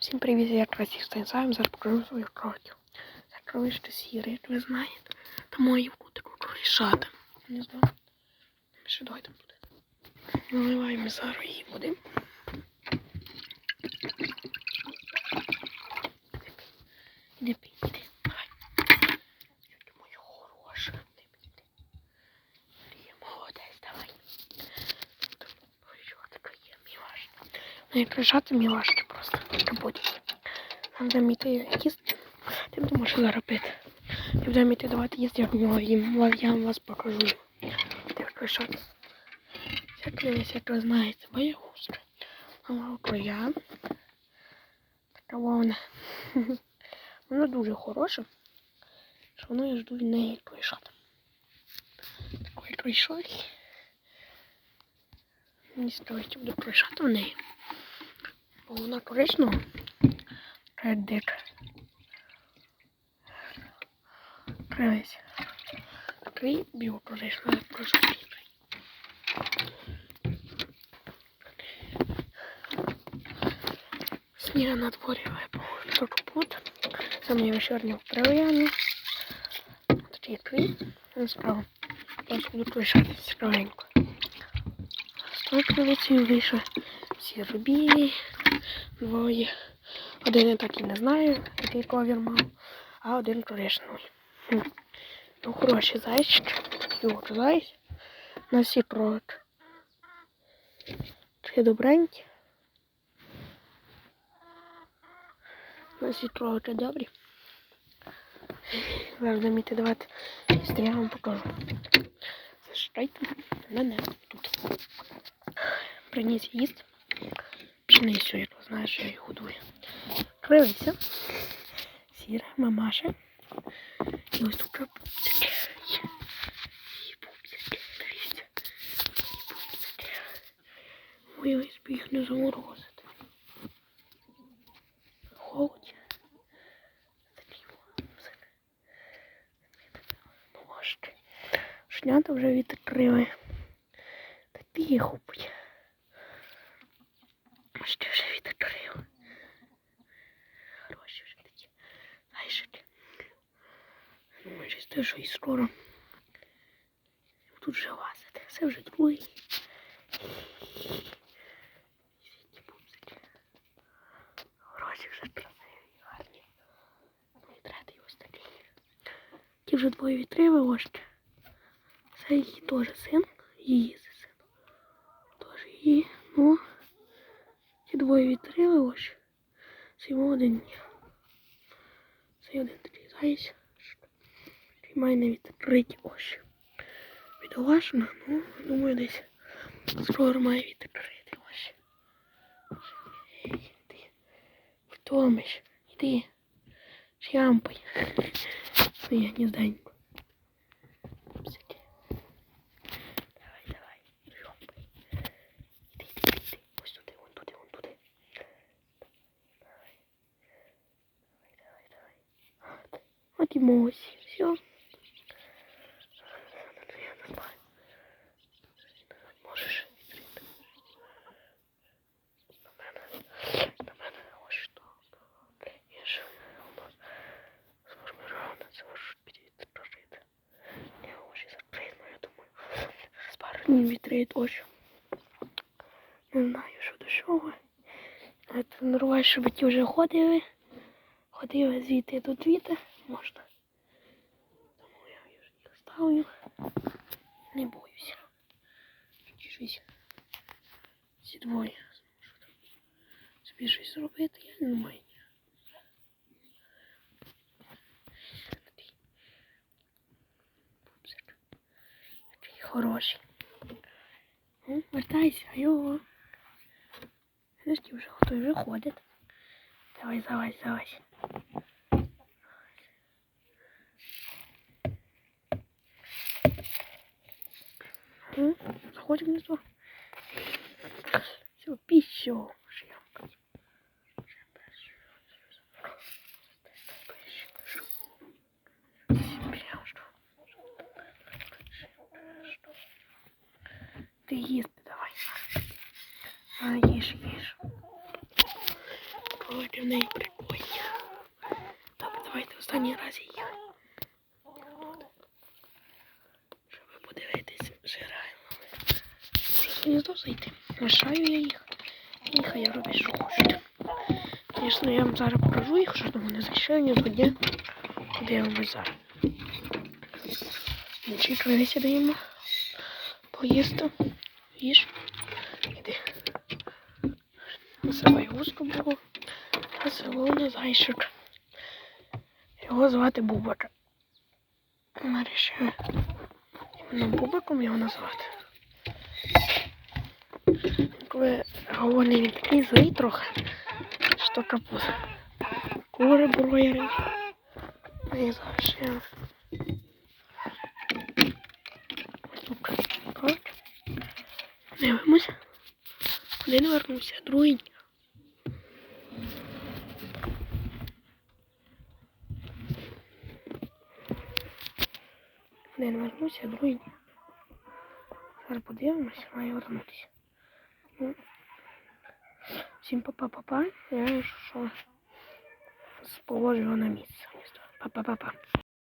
Всім привіт, я Красів Станіслав, зараз покажу свою кротю. Це кровище сіре, як ви знаєте. Та мої буде рішати. Не знаю. Ще давайте буде. Наливаємо зараз її будемо. Іди пий, іди, давай. Ти моя хороша. Іди пий, іди. Марія, давай. Що таке є, мілашка. Ну, мілашки буде. Нам заміти їсти. Тим ти можеш заробити. Я буду міти давати їсти, як їм. Я вам вас покажу. Так лежати. Як ви, як ви знаєте, боягузка. Молоко я. Така вона. Воно дуже хороше. Що воно я жду від неї клишати. Такий клишок. Мені строїть буду клишати в неї. Вона корисна. Реддик. Привись. Такий біокорисний прожитий. Сніга на дворі випав. Тут пут. Це мої вечірні вправляні. Такий твій. Він справа. Я буду лишати справенько. Стопливиці вийшли всі рубі. Двоє. Один я так і не знаю, який ковір мав, а один коричневий. Хм. Ну, хороші зайчики. От зайць. На всі провод. Чи добренькі. На всі проводи добрі. Зараз заміти давати. Якщо я вам покажу. Зачитайте мене тут. Приніс їсти. Пшеницю, як ви що я її годую. Кривиця. Сіра, мамаша. І ось тут пупсики. І пупсики. Дивіться. І пупсики. Ой, ось би їх не заморозити. Холодь. Ножки. Шнята вже відкрили. Та будь. Ще вже відкрив. Гроші вже такі. Знаєш, ну, може, те, що і скоро. Тут вже лазити. Це вже другий. Гроші вже красиві, гарні. Ну і третій ось. Ті вже двоє вітриви ось. Це її теж син. Її син. Теж її. Ну. Ті двоє відкрили ось. Це йому один. Це один такий зайць. Має не відкриті ось. Бідолашна, ну, думаю, десь скоро має відкрити ось. Ей, Іди. Втомиш. Іди. Шямпай. Своє гнізденько. Пупсики. Давай, давай. Шямпай. Іди, іди, іди. Ось вон туди, вон туди. Давай. Давай, давай, давай. От і мось. Все. Я не знаю. Можеш відкрити. На мене. На мене ось що. Я ж воно сформировано, це може підвідкрити. Я очі закрию, ну я думаю. З пару днів. Не знаю, що до чого. Але тренувати, щоб ті вже ходили. Ходили звідти до звідти можна. Тому я вже їх ставлю. Не боюся. Тішусь. Ці двоє. Собі щось зробити, я не маю. Хороший. Ну, вертайся, його. Знаєш, вже хтось вже ходить. Давай, залазь, залазь. Заходим внизу. Все, пищу. А, їж, їж. Ой, в неї прикольні. Добре, давайте останній раз її. Щоб ви подивитись, жирайло. Може гніздо зайти. Лишаю я їх. І хай роблять, що хочуть. Звісно, я вам зараз покажу їх, що там вони зайшли, ні тоді подивимось зараз. Нічі кривися даємо. Поїсти. Їж. Іди. Веселе гуско було. Весело зайчик. Його звати Бубак. Вирішили іменно його назвати. Коли голодний він такий злий трохи, що капут. Кури броєри. І зараз я. Сука. Так. Дивимось. Один вернувся, другий. Один вернувся, другий. ні. Зараз подивимось, має вернутися. Ну, Всім па-па-па-па. Я що з положу його на місце. Па-па-па-па.